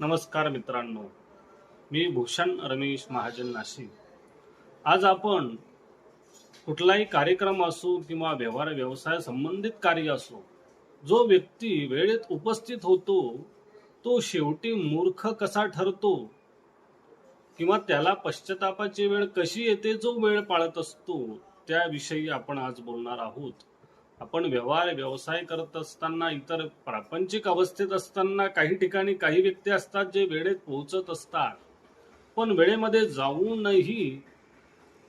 नमस्कार मित्रांनो. मी भूषण रमेश महाजन नाशिक. आज आपण कुठलाही कार्यक्रम असो किंवा व्यवहार व्यवसाय संबंधित कार्य असो जो व्यक्ती वेळेत उपस्थित होतो तो शेवटी मूर्ख कसा ठरतो? किंवा त्याला पश्चातापाची वेळ कशी येते जो वेळ पाळत असतो त्याविषयी आपण आज बोलणार आहोत. आपण व्यवहार व्यवसाय करत असताना इतर प्रापंचिक अवस्थेत असताना काही ठिकाणी काही व्यक्ती असतात जे वेळेत पोहोचत असतात. पण वेळेमध्ये जाऊनही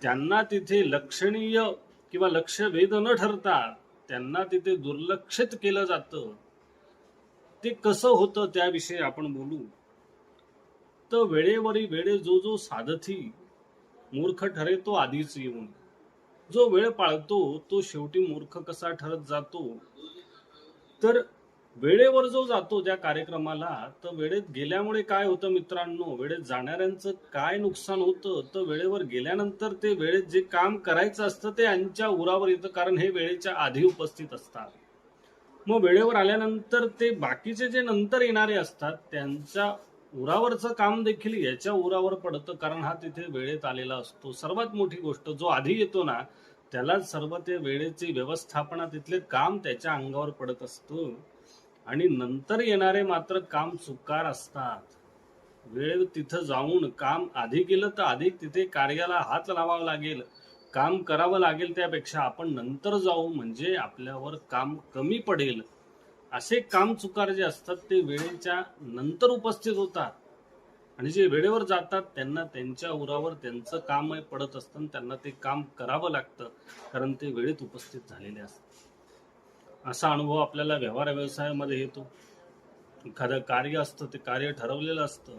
त्यांना तिथे लक्षणीय किंवा लक्ष वेध न ठरता त्यांना तिथे दुर्लक्षित केलं जातं. ते कसं होतं त्याविषयी आपण बोलू. तर वेळेवरी वेळे जो जो साधथी मूर्ख ठरे तो आधीच येऊन. जो वेळ पाळतो तो शेवटी मूर्ख कसा ठरत जातो? तर वेळेवर जो जातो त्या कार्यक्रमाला तर वेळेत गेल्यामुळे काय होतं मित्रांनो? वेळेत जाणाऱ्यांचं काय नुकसान होतं? तर वेळेवर गेल्यानंतर ते वेळेत जे काम करायचं असतं ते यांच्या उरावर येतं कारण हे वेळेच्या आधी उपस्थित असतात. मग वेळेवर आल्यानंतर ते बाकीचे जे नंतर येणारे असतात त्यांच्या उरावरचं काम देखील याच्या उरावर पडतं कारण हा तिथे वेळेत आलेला असतो. सर्वात मोठी गोष्ट जो आधी येतो ना त्याला सर्व ते वेळेची व्यवस्थापना तिथले काम त्याच्या अंगावर पडत असतो. आणि नंतर येणारे मात्र काम चुकार असतात. वेळ तिथं जाऊन काम आधी केलं तर आधी तिथे कार्याला हात लावावा लागेल. काम करावं लागेल त्यापेक्षा आपण नंतर जाऊ म्हणजे आपल्यावर काम कमी पडेल. असे काम चुकार जे असतात ते वेळेच्या नंतर उपस्थित होतात. आणि जे वेळेवर जातात त्यांना त्यांच्या उरावर त्यांचं काम पडत असतं आणि त्यांना ते काम करावं लागतं कारण ते वेळेत उपस्थित झालेले असतात. असा अनुभव आपल्याला व्यवहार व्यवसायामध्ये येतो. एखादं कार्य असतं ते कार्य ठरवलेलं असतं.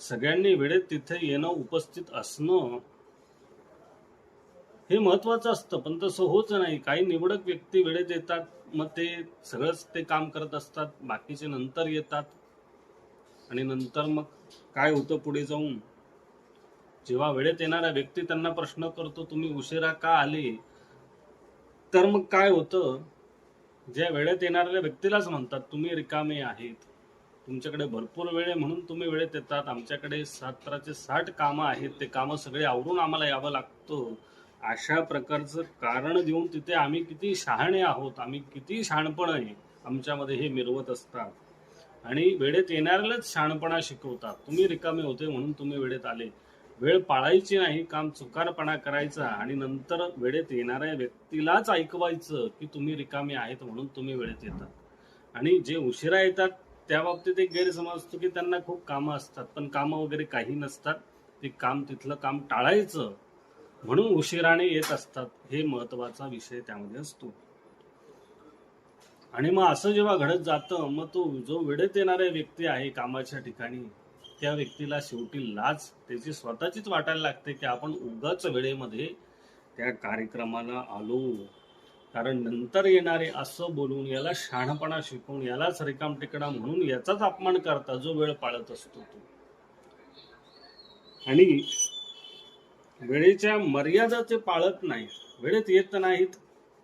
सगळ्यांनी वेळेत तिथे येणं उपस्थित असणं हे महत्वाचं असतं पण तसं होत नाही. काही निवडक व्यक्ती वेळेत येतात मग ते सगळंच ते काम करत असतात बाकीचे नंतर येतात. आणि नंतर मग काय होतं पुढे जाऊन? जेव्हा वेळेत येणारा व्यक्ती त्यांना प्रश्न करतो तुम्ही उशिरा का आले? तर मग काय होतं? ज्या वेळेत येणाऱ्या व्यक्तीलाच म्हणतात तुम्ही रिकामे आहेत. तुमच्याकडे भरपूर वेळ आहे म्हणून तुम्ही वेळेत येतात. आमच्याकडे सतराचे साठ कामं आहेत. ते कामं सगळे आवरून आम्हाला यावं लागतं. अशा प्रकारचं कारण देऊन तिथे आम्ही किती शहाणे आहोत. आम्ही किती शहाणपण आहे. आमच्यामध्ये हे मिरवत असतात. आणि वेळेत येणाऱ्यालाच शहाणपणा शिकवतात. तुम्ही रिकामे होते म्हणून तुम्ही वेळेत आले. वेळ पाळायची नाही काम चुकारपणा करायचा आणि नंतर वेळेत येणाऱ्या व्यक्तीलाच ऐकवायचं की तुम्ही रिकामे आहेत म्हणून तुम्ही वेळेत येतात. आणि जे उशिरा येतात त्या बाबतीत एक गैरसमजतो की त्यांना खूप कामं असतात. पण कामं वगैरे काही नसतात. ते काम तिथलं काम टाळायचं म्हणून उशिराने येत असतात. हे महत्त्वाचा विषय त्यामध्ये असतो. आणि मग असं जेव्हा घडत जातं मग तो जो वेळेत येणारा व्यक्ती आहे कामाच्या ठिकाणी त्या व्यक्तीला शेवटी लाज त्याची स्वतःचीच वाटायला लागते की आपण उगाच वेळेमध्ये त्या कार्यक्रमाला आलो. कारण नंतर येणारे असं बोलून याला शहाणपणा शिकवून यालाच रिकाम टिकडा म्हणून याचाच अपमान करता जो वेळ पाळत असतो तो. आणि वेळेच्या मर्यादा ते पाळत नाही वेळेत येत नाहीत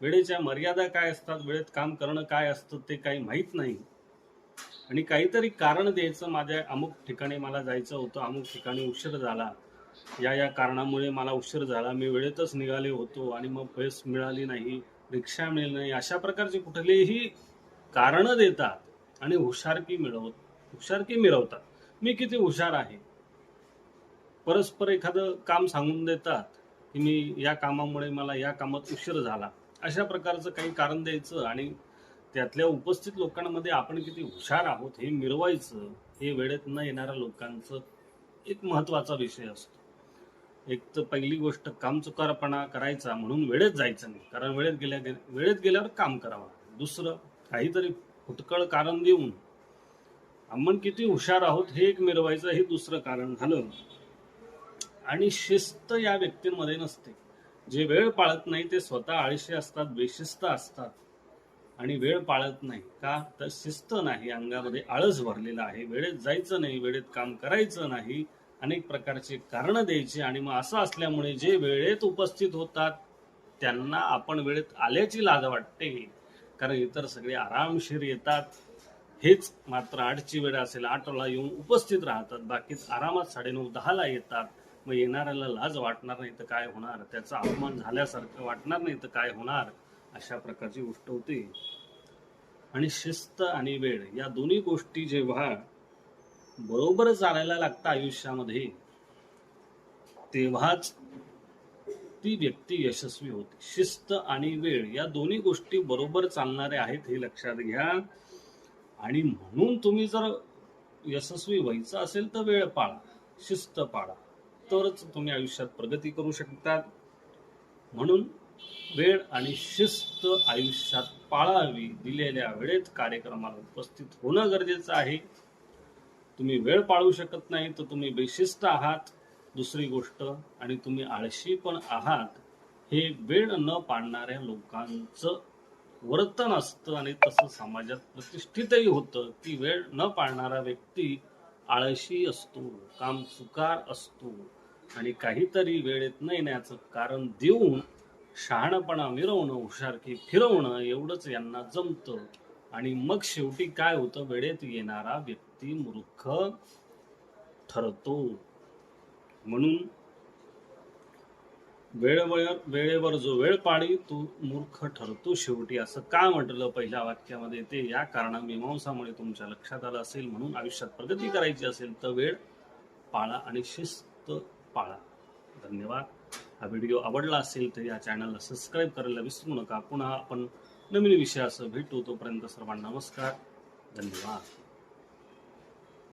वेळेच्या मर्यादा काय असतात वेळेत काम करणं काय असतं ते काही माहीत नाही. आणि काहीतरी कारण द्यायचं माझ्या अमुक ठिकाणी मला जायचं होतं अमुक ठिकाणी उशीर झाला. या या कारणामुळे मला उशीर झाला. मी वेळेतच निघाले होतो आणि मग बस मिळाली नाही रिक्षा मिळाली नाही. अशा प्रकारचे कुठलेही कारणं देतात आणि हुशारकी मिळवत हुशारकी मिळवतात. मी किती हुशार आहे? परस्पर एखादं काम सांगून देतात की मी या कामामुळे मला या कामात उशीर झाला. अशा प्रकारचं काही कारण द्यायचं आणि त्यातल्या उपस्थित लोकांमध्ये आपण किती हुशार आहोत हे मिरवायचं हे वेळेत न येणाऱ्या लोकांचं एक महत्त्वाचा विषय असतो. एक तर पहिली गोष्ट काम चुकारपणा करायचा म्हणून वेळेत जायचं नाही. कारण वेळेत गेल्या वेळेत गेल्यावर काम करावं दुसरं काहीतरी फुटकळ कारण देऊन आपण किती हुशार आहोत हे एक मिरवायचं हे दुसरं कारण झालं. आणि शिस्त या व्यक्तींमध्ये नसते. जे वेळ पाळत नाही ते स्वतः आळशी असतात बेशिस्त असतात. आणि वेळ पाळत नाही का तर शिस्त नाही. अंगामध्ये आळस भरलेला आहे. वेळेत जायचं नाही वेळेत काम करायचं नाही. अनेक प्रकारचे कारण द्यायची. आणि मग असं असल्यामुळे जे वेळेत उपस्थित होतात त्यांना आपण वेळेत आल्याची लाज वाटते. कारण इतर सगळे आरामशीर येतात. हेच मात्र आठची वेळ असेल. आठला येऊन उपस्थित राहतात. बाकीच आरामात साडेनऊ दहाला येतात. मग येणाऱ्याला लाज वाटणार नाही तर काय होणार? त्याचा अपमान झाल्यासारखं वाटणार नाही तर काय होणार? अशा प्रकारची गोष्ट होती. आणि शिस्त आणि वेळ या दोन्ही गोष्टी जेव्हा बरोबर चालायला लागतं आयुष्यामध्ये तेव्हाच ती व्यक्ती यशस्वी होते. शिस्त आणि वेळ या दोन्ही गोष्टी बरोबर चालणाऱ्या आहेत हे लक्षात घ्या. आणि म्हणून तुम्ही जर यशस्वी व्हायचं असेल तर वेळ पाळा शिस्त पाळा. तरच तुम्ही आयुष्यात प्रगती करू शकतात. म्हणून वेळ आणि शिस्त आयुष्यात पाळावी दिलेल्या वेळेत कार्यक्रमाला उपस्थित होणं गरजेचं आहे. तुम्ही वेळ पाळू शकत नाही तर तुम्ही बेशिस्त आहात. दुसरी गोष्ट आणि तुम्ही आळशी पण आहात हे वेळ न पाळणाऱ्या लोकांचं वर्तन असतं आणि तसं समाजात प्रतिष्ठितही होतं. की वेळ न पाळणारा व्यक्ती आळशी असतो काम चुकार असतो. आणि काहीतरी वेळेत न येण्याचं कारण देऊन शहाणपणा मिरवणं हुशारकी फिरवणं एवढंच यांना जमतं. आणि मग शेवटी काय होतं? वेळेत येणारा व्यक्ती मूर्ख ठरतो. म्हणून वेळेवर वेळेवर जो वेळ पाळी तो मूर्ख ठरतो शेवटी. असं का म्हटलं? पहिल्या वाक्यामध्ये ते या कारणामीमांसामुळे तुमच्या लक्षात आलं असेल म्हणून आयुष्यात प्रगती करायची असेल तर वेळ पाळा आणि शिस्त धन्यवाद. हा व्हिडिओ आवडला असेल तर या चॅनलला सबस्क्राईब करायला विसरू नका. पुन्हा आपण नवीन विषयासह भेटू. तोपर्यंत सर्वांना नमस्कार. धन्यवाद.